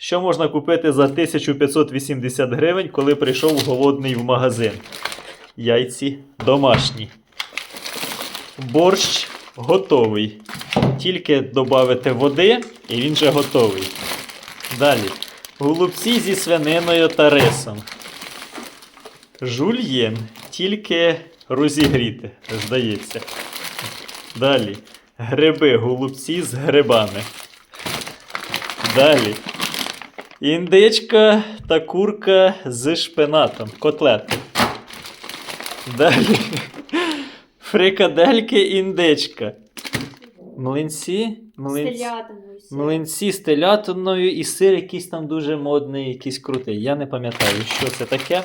Що можна купити за 1580 гривень, коли прийшов голодний в магазин? Яйці домашні. Борщ готовий. Тільки додати води, і він вже готовий. Далі. Голубці зі свининою та рисом. Жульєн. Тільки розігріти, здається. Далі. Гриби, голубці з грибами. Далі. Індичка та курка з шпинатом. Котлети. Далі. Фрикадельки індичка. Млинці. Млинці. Стрілятиною. Млинці з телятиною і сир якийсь там дуже модний, якийсь крутий. Я не пам'ятаю, що це таке.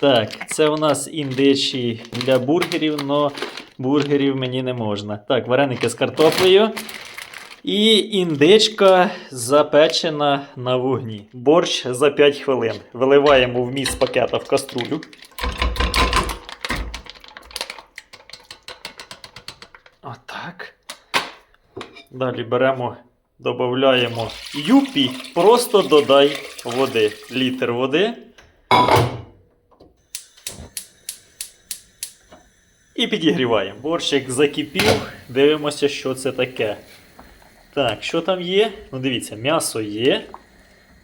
Так, це у нас індичі для бургерів, але бургерів мені не можна. Так, вареники з картоплею. І індичка запечена на вогні. Борщ за 5 хвилин. Виливаємо вміст пакета в каструлю. Отак. Далі беремо, додаємо юпі, просто додай води. Літр води. І підігріваємо. Борщик закипів. Дивимося, що це таке. Так, що там є? Ну, дивіться, м'ясо є,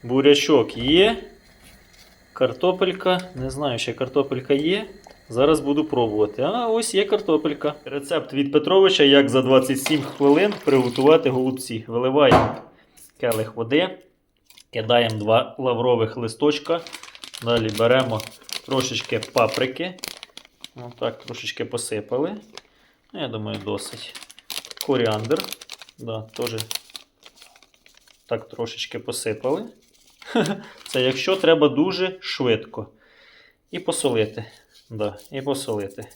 бурячок є, картопелька. Не знаю, ще картопелька є. Зараз буду пробувати. А, ось є картопелька. Рецепт від Петровича, як за 27 хвилин приготувати голубці. Виливаємо келих води, кидаємо два лаврових листочка. Далі беремо трошечки паприки. Отак, трошечки посипали. Ну, Я думаю, досить. Коріандр. Да, теж так трошечки посипали. Це якщо треба дуже швидко. І посолити. Да, і посолити.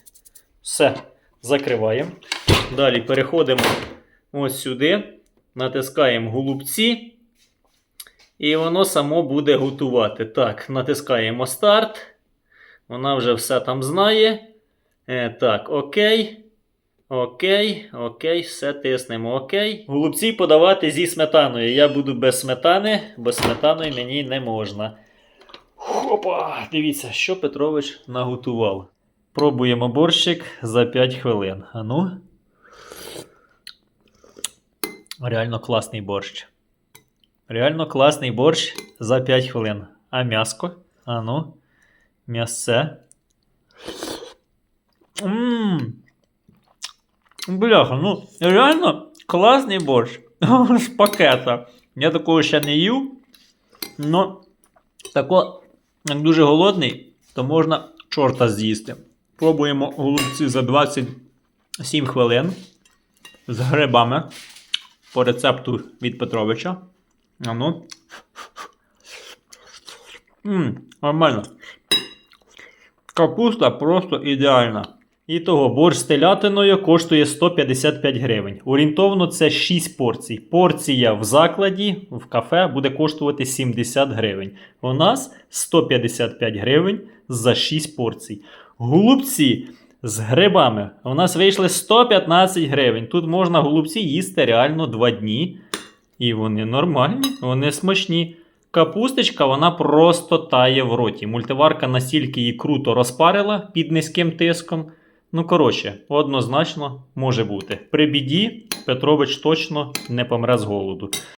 Все, закриваємо. Далі переходимо ось сюди, натискаємо голубці, і воно само буде готувати. Так, натискаємо старт. Вона вже все там знає. Е, так, окей. Окей, окей, все тиснемо. Окей. Голубці подавати зі сметаною. Я буду без сметани, бо сметаною мені не можна. Хопа! Дивіться, що Петрович наготував. Пробуємо борщик за 5 хвилин. Ану. Реально класний борщ. Реально класний борщ за 5 хвилин. А м'яско? Ану. М'ясце. Ммм. Бляха, ну реально класний борщ з пакета. Я такого ще не їв. Но тако, як дуже голодний, то можна чорта з'їсти. Пробуємо голубці за 27 хвилин з грибами по рецепту від Петровича. А ну. Ммм, нормально. Капуста просто ідеальна. І того борщ з телятиною коштує 155 гривень. Орієнтовно це 6 порцій. Порція в закладі в кафе буде коштувати 70 гривень. У нас 155 гривень за 6 порцій. Голубці з грибами у нас вийшли 115 гривень. Тут можна голубці їсти реально 2 дні. І вони нормальні, вони смачні. Капусточка, вона просто тає в роті. Мультиварка настільки її круто розпарила під низьким тиском. Ну, коротше, однозначно може бути. При біді Петрович точно не помре з голоду.